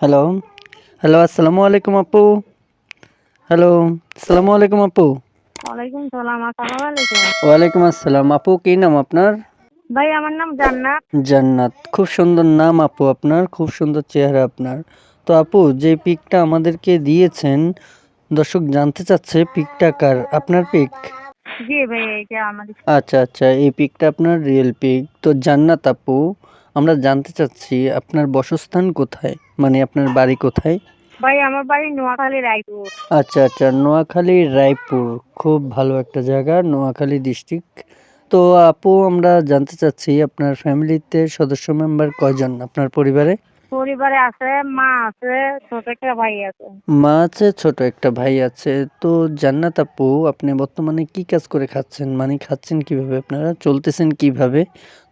Hello hello আসসালামু আলাইকুম আপু হ্যালো আসসালামু আলাইকুম আপু ওয়ালাইকুম সালাম আসসালামু আলাইকুম ওয়ালাইকুম আসসালাম। আপু কি নাম আপনার? ভাই আমার নাম জান্নাত। জান্নাত। খুব সুন্দর নাম আপু আপনার। খুব সুন্দর চেহারা আপনার। তো আপু যে পিকটা আমাদেরকে দিয়েছেন দর্শক জানতে চাচ্ছে পিকটা কার? আপনার পিক? জি ভাই এটা আমাদের আচ্ছা আচ্ছা এই পিকটা আপনার রিয়েল পিক। তো জান্নাত আপু আমরা জানতে চাচ্ছি আপনার বসস্থান কোথায়? মানে আপনার বাড়ি কোথায়? ভাই আমার বাড়ি নোয়াখালী রায়পুর। আচ্ছা আচ্ছা নোয়াখালী রায়পুর। খুব ভালো একটা জায়গা নোয়াখালী ডিস্ট্রিক্ট। তো আপু আমরা জানতে চাচ্ছি আপনার ফ্যামিলিতে সদস্য মেম্বার কয়জন আপনার পরিবারে? পরিবারে আছে মা আছে ছোট একটা ভাই আছে। মা আছে ছোট একটা ভাই আছে। তো জান্নাত আপু আপনি বর্তমানে কি কাজ করে খাচ্ছেন? মানে খাচ্ছেন কীভাবে? আপনারা চলতেছেন কীভাবে?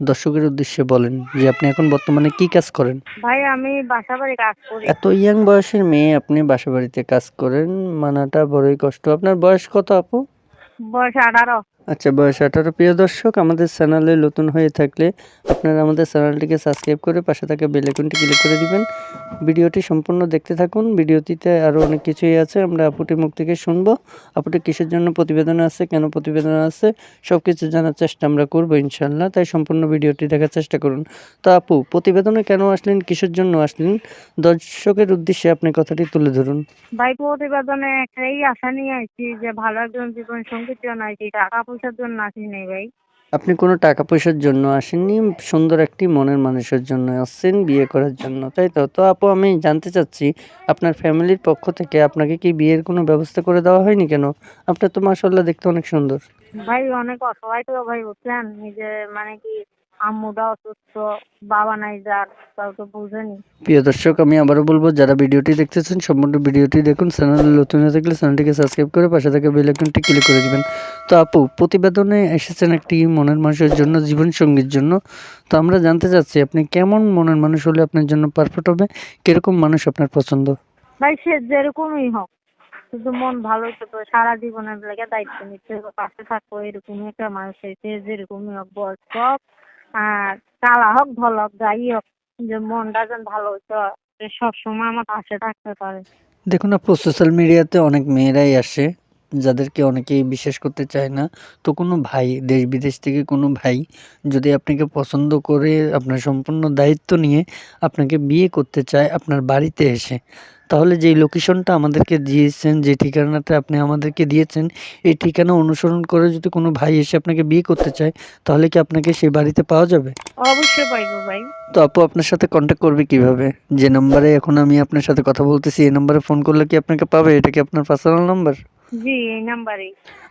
দর্শকের উদ্দেশ্যে বলেন যে আপনি এখন বর্তমানে কি কাজ করেন? ভাই আমি বাসা বাড়ি কাজ করি। এত ইয়াং বয়সের মেয়ে আপনি বাসা বাড়িতে কাজ করেন মানাটা বড়ই কষ্ট। আপনার বয়স কত আপু? বয়স আঠারো। আচ্ছা বয়স আঠারো। প্রিয় দর্শক, আমাদের চ্যানেলে নতুন হয়ে থাকলে আপনারা আমাদের চ্যানেলটিকে সাবস্ক্রাইব করে পাশে থাকা বেল আইকনটি ক্লিক করে দিবেন। ভিডিওটি সম্পূর্ণ দেখতে থাকুন। ভিডিওটিতে আরও অনেক কিছুই আছে, আমরা আপুটির মুখ থেকে শুনব। আপুটি কিসের জন্য প্রতিবেদন আছে, কেন প্রতিবেদন আছে সব কিছু জানার চেষ্টা আমরা করব ইনশাল্লাহ তাই সম্পূর্ণ ভিডিওটি দেখার চেষ্টা করুন। তো আপু, প্রতিবেদনে কেন আসলেন, কিসের জন্য আসলেন? দর্শকের উদ্দেশ্যে আপনি কথাটি তুলে ধরুন। ভাই, প্রতিবেদনে একটাই আশা নিয়ে আসছি যে ভালো একজন জীবন জন্য আসছি টাকা পয়সার জন্য আসি নাই ভাই। আপনি কোনো টাকা পয়সার জন্য আসেননি? সুন্দর একটি মনের মানুষের জন্য আসছেন বিয়ে করার জন্য তাই তো? তো আপু আমি জানতে চাচ্ছি আপনার ফ্যামিলির পক্ষ থেকে আপনাকে কি বিয়ের কোনো ব্যবস্থা করে দেওয়া হয়নি কেন? আপনার তো মাসাল্লাহ দেখতে অনেক সুন্দর। ভাই অনেক অসহায় তো ভাই বুঝছেন? নিজে মানে কি আম্মুটা অসুস্থ বাবা নাই যার তাও তো বুঝেনি। প্রিয় দর্শক আমি আবারও বলব যারা ভিডিওটি দেখতেছেন সম্পূর্ণ ভিডিওটি দেখুন চ্যানেলে নতুন হয়ে থাকলে চ্যানেলটিকে সাবস্ক্রাইব করে পাশে থাকা বেল আইকনটি ক্লিক করে দিবেন। তো আপু প্রতিবেদনে এসেছেন একটি মনের মানুষের জন্য জীবন সঙ্গীর জন্য। তো আমরা জানতে চাচ্ছি আপনি কেমন মনের মানুষ হলে আপনার জন্য পারফেক্ট হবে? কীরকম মানুষ আপনার পছন্দ? ভাই সে যেরকমই হোক। শুধু মন ভালো তো সারা জীবনের লেগে দায়িত্ব নিতে হবে পাশে থাকব এরকমই একটা মানুষ সে যেরকমই হোক বয়স হোক আর কালা হোক ভালো হোক যাই হোক যে মনটা যেন ভালো হইতে সবসময় আমার পাশে থাকতে পারে। দেখুন আপু সোশ্যাল মিডিয়াতে অনেক মেয়েরাই আসে। যাদেরকে অনেকেই বিশ্বাস করতে চায় না তো কোনো ভাই দেশ বিদেশ থেকে কোনো ভাই যদি আপনাকে পছন্দ করে আপনার সম্পূর্ণ দায়িত্ব নিয়ে আপনাকে বিয়ে করতে চায় আপনার বাড়িতে এসে তাহলে যেই লোকেশনটা আমাদেরকে দিয়েছেন যে ঠিকানাটা আপনি আমাদেরকে দিয়েছেন এই ঠিকানা অনুসরণ করে যদি কোনো ভাই এসে আপনাকে বিয়ে করতে চায় তাহলে কি আপনাকে সেই বাড়িতে পাওয়া যাবে? অবশ্যই পাইবো ভাই। তো আপু আপনার সাথে কন্ট্যাক্ট করবে কীভাবে? যে নম্বরে এখন আমি আপনার সাথে কথা বলতেছি এই নম্বরে ফোন করলে কি আপনাকে পাবে? এটা কি আপনার পার্সোনাল নাম্বার জি, এই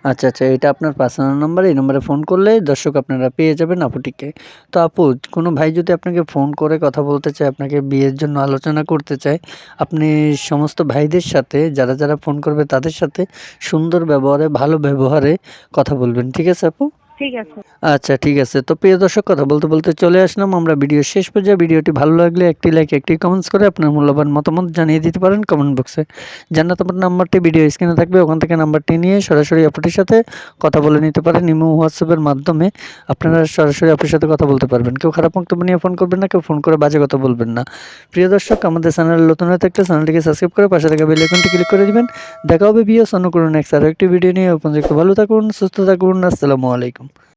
আচ্ছা আচ্ছা এটা আপনার পার্সোনাল নাম্বার এই নম্বরে ফোন করলে দর্শক আপনারা পেয়ে যাবেন আপুটিকে। তো আপু, কোনো ভাই যদি আপনাকে ফোন করে কথা বলতে চায়, আপনাকে বিয়ের জন্য আলোচনা করতে চায়, আপনি সমস্ত ভাইদের সাথে, যারা যারা ফোন করবে তাদের সাথে সুন্দর ব্যবহারে, ভালো ব্যবহারে কথা বলবেন। ঠিক আছে আপু? ঠিক আছে। আচ্ছা ঠিক আছে। তো প্রিয় দর্শক, কথা বলতে বলতে চলে আসলাম। আমরা ভিডিও শেষ পর্যায়ে। ভিডিওটি ভালো লাগলে একটি লাইক একটি কমেন্টস করে আপনার মূল্যবান মতামত জানিয়ে দিতে পারেন কমেন্ট বক্সে জান্নাত আপনার নাম্বারটি ভিডিও স্ক্রিনে থাকবে। ওখান থেকে নাম্বারটি নিয়ে সরাসরি আপুটির সাথে কথা বলে নিতে পারেন। ইমো হোয়াটসঅ্যাপের মাধ্যমে আপনারা সরাসরি আপুর সাথে কথা বলতে পারবেন। কেউ খারাপ বক্তব্য নিয়ে ফোন করবেন না, কেউ ফোন করে বাজে কথা বলবেন না। প্রিয় দর্শক, আমাদের চ্যানেল নতুন হয়ে থাকলে চ্যানেলটিকে সাবস্ক্রাইব করে পাশে থাকা বেল আইকনটি ক্লিক করে দিবেন। দেখা হবে বিএস অন্য কোনো নেক্সট আরও একটি ভিডিও নিয়ে ভালো থাকুন, সুস্থ থাকুন। আসসালামু আলাইকুম। там